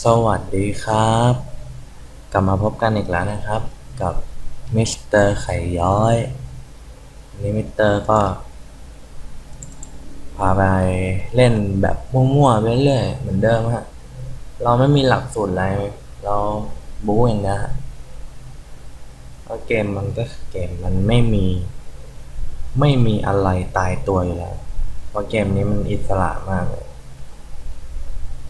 สวัสดีครับ กลับมาพบกันอีกแล้วนะครับ กับมิสเตอร์ไข่ย้อยวันนี้มิสเตอร์ก็ พาไปเล่นแบบมั่วๆไปเรื่อยเหมือนเดิมฮะเราไม่มีหลักสูตรอะไร เราบู๊เองนะฮะเพราะเกมมันก็เกมมันไม่มี ไม่มีอะไรตายตัวอยู่แล้วเพราะเกมนี้มันอิสระมากเลย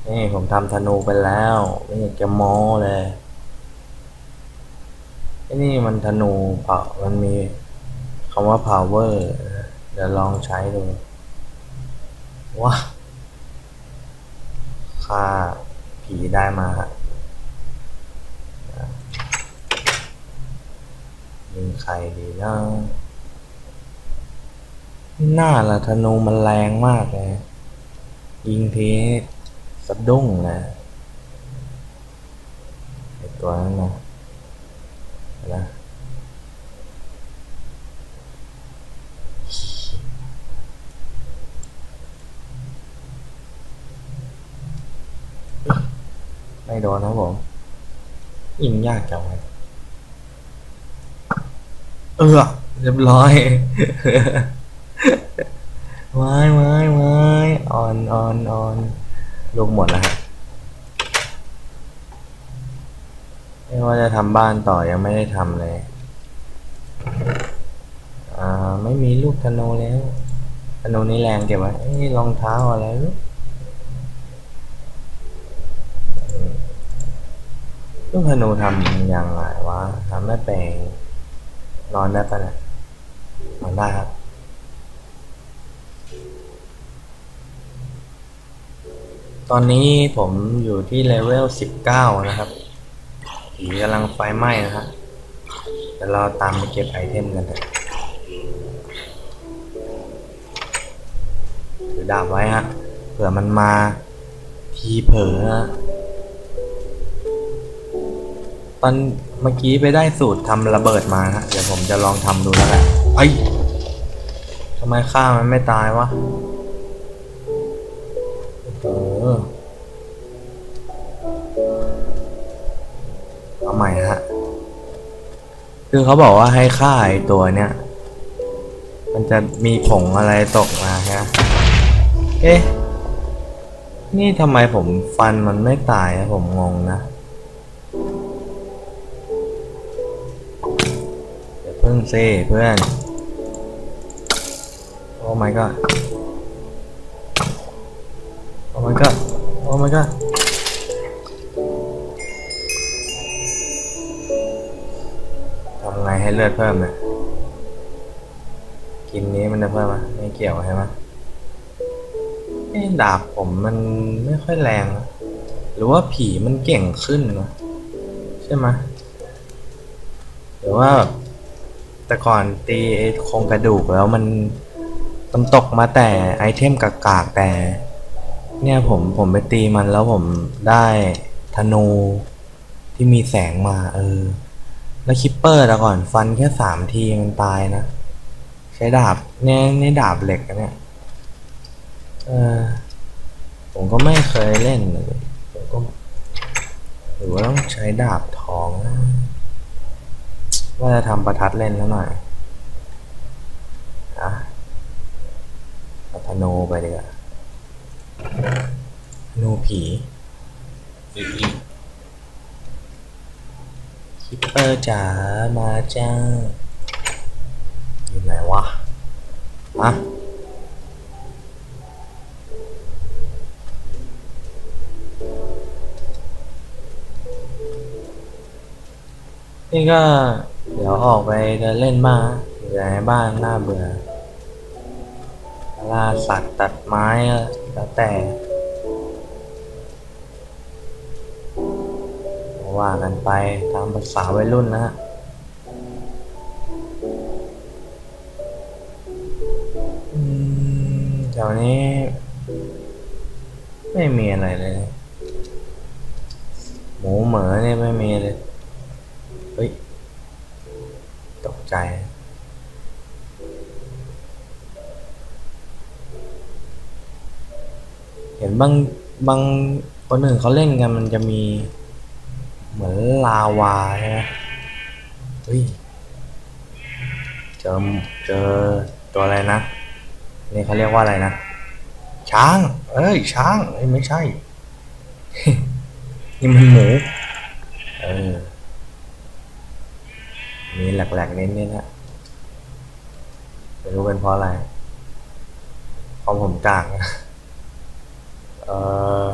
นี่ผมทำธนูไปแล้วไม่อยากจะโม้เลยไอ้นี่มันธนูเปล่ามันมีคำว่า power เดี๋ยวลองใช้ดูว้าค่าผีได้มาฮะยิงใครดีนะไม่น่าละธนูมันแรงมากเลย ยิงที สะดุ้งนะไอตัวนั้นนะนะไม่โดนนะผมยิงยากจังเลยเออเรียบร้อยไม้ไม้ไม้อ่อนอ่อนอ่อน ลูกหมดแล้วฮะไม่ว่าจะทำบ้านต่อยังไม่ได้ทำเลย อ่า ไม่มีลูกธนูแล้วธนูนี่แรงเก็บไว้รองเท้าอะไรลูกลูกธนูทำอย่างไรวะทำไม่เป็นนอนได้ปะเนี่ยนอนได้ครับ ตอนนี้ผมอยู่ที่เลเวลสิบเก้านะครับผีกำลังไฟไหม้นะฮะเดี๋ยวเราตามไปเก็บไอเทมกันเถอะถือดาบไว้ฮะเผื่อมันมาทีเผลอนะตอนเมื่อกี้ไปได้สูตรทำระเบิดมาฮะเดี๋ยวผมจะลองทำดูแล้วกันไอ้ทำไมฆ่ามันไม่ตายวะ เอาใหม่ฮะ คือเขาบอกว่าให้ฆ่าไอตัวเนี้ย มันจะมีผงอะไรตกมาฮะ เอ๊ะ นี่ทำไมผมฟันมันไม่ตายอะผมงงนะ เดี๋ยวเพิ่งเซ่เพื่อน โอ้ my god โอ้ my god โอ้ my god เลือดเพิ่มนี่ยกินนี้มันจะเพิ่มไหมไม่เกี่ยวใช่ไหมเอ้ดาบผมมันไม่ค่อยแรงนะหรือว่าผีมันเก่งขึ้นนะใช่ไหมหรือว่าแบบแต่ก่อนตีไอ้โครงกระดูกแล้วมันมันตกมาแต่ไอเทมกากๆแต่ เนี่ยผมผมไปตีมันแล้วผมได้ธนูที่มีแสงมาเออ แล้วคิปเปอร์แต่ก่อนฟันแค่สามทีมันตายนะ ใช้ดาบเนี่ยนี่ดาบเหล็กอะเนี่ยเออผมก็ไม่เคยเล่นเลยผมก็หรือว่าต้องใช้ดาบทองนะว่าจะทำประทัดเล่นแล้วหน่อยอะเอาธนูไปดีกว่านูผีอีอีคิปเป อร์จ๋ามาจ้าอยู่ไหนวะฮะนี่ก็เดี๋ยวออกไปเดินเล่นบ้างอยู่ในบ้านน่าเบื่อล่าสัตว์ตัดไม้แล้วแต่ ว่ากันไปตามภาษาวัยรุ่นนะฮะอืมแถวนี้ ไม่มีอะไรเลย หมูเหมือเนี่ยไม่มีเลย เฮ้ย ตกใจเห็นบางบางคนอื่นเขาเล่นกันมันจะมี เหมือนลาวาใช่ไหมเฮ้ยเจอเจอตัวอะไรนะนี่เขาเรียกว่าอะไรนะ ช้าง เอ้ยช้างเอ้ยไม่ใช่ นี่มันหมูเออมีแหลกๆเน้นๆนะไม่รู้เป็นเพราะอะไรเพราะผมกลางเออ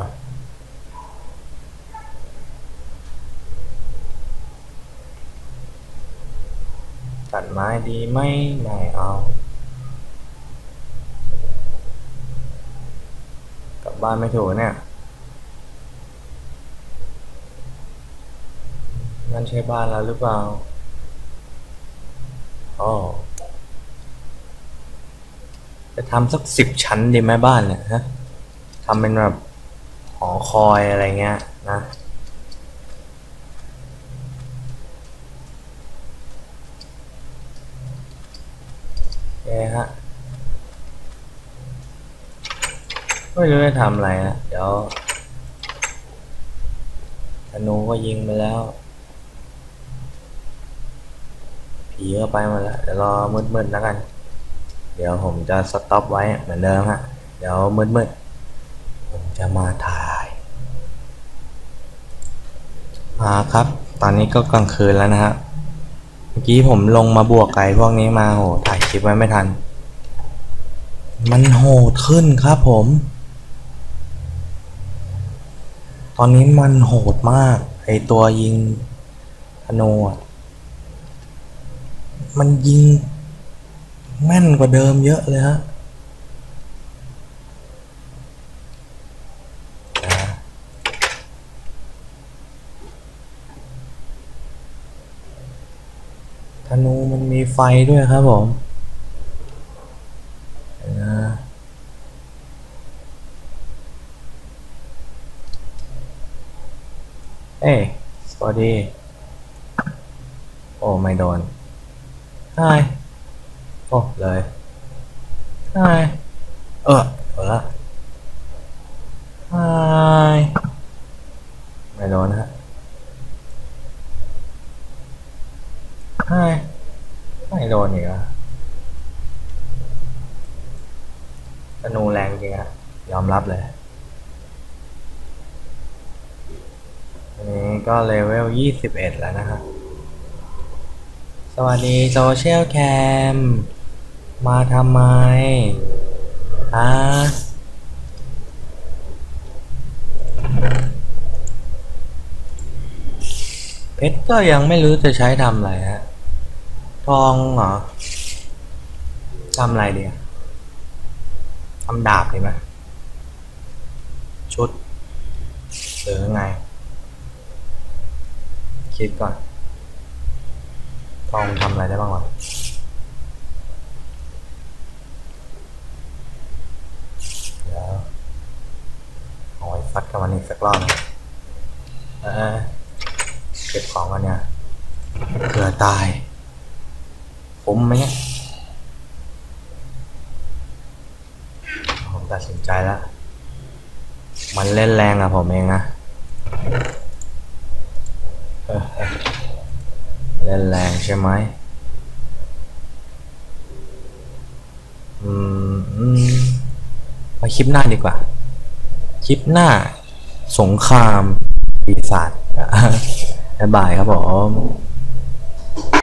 ตัดไม้ดีไหมไม่เอา กลับบ้านไม่ถูกเนี่ยนั่นใช่บ้านเราหรือเปล่าอ๋อจะทำสักสิบชั้นดีไหมบ้านเนี่ยฮะทำเป็นแบบหอคอยอะไรเงี้ยนะ โอเค ฮะไม่รู้จะทำอะไรนะเดี๋ยวธนูก็ยิงไปแล้ว ผีก็ไปหมดแล้วเดี๋ยวรอมืดๆแล้วกัน เดี๋ยวผมจะสต็อปไว้เหมือนเดิมฮะ เดี๋ยวมืดๆผมจะมาถ่ายมาครับ ตอนนี้ก็กลางคืนแล้วนะฮะเมื่อกี้ผมลงมาบวกไก่พวกนี้มาโหถ่าย คลิปไว้ไม่ทัน มันโหดขึ้นครับผม ตอนนี้มันโหดมาก ไอตัวยิงธนูมันยิงแม่นกว่าเดิมเยอะเลยฮะธนูมันมีไฟด้วยครับผมเดี๋ยวนะ เอ้ยสวัสดี โอ้ ไม่โดนไฮโอ้ เลยไฮเออโดละไฮไม่โดนฮะไฮไม่โดนอีกอะธนูแรงจริงอะยอมรับเลย นี้ก็เลเวลยี่สิบเอ็ดแล้วนะฮะสวัสดีโซเชียลแคม มาทำไมฮะเพชรก็ยังไม่รู้จะใช้ทำอะไรฮะ ทองเหรอ ทำอะไรดีอะทำดาบดีไหมชุดหรือไง คิดก่อนทองทำอะไรได้บ้างวะเดี๋ยวเอาไว้ฟัดกับมันอีกสักรอบนะเออเก็บของกันเนี่ยเผื่อตายผมไหมเนี่ยผมตัดสินใจแล้ว มันเล่นแรงอะผมเองนะ เออเออเล่นแรงใช่ไหมอืมอืมไปคลิปหน้าดีกว่า คลิปหน้า สงครามปีศาจบ๊ายบายครับผม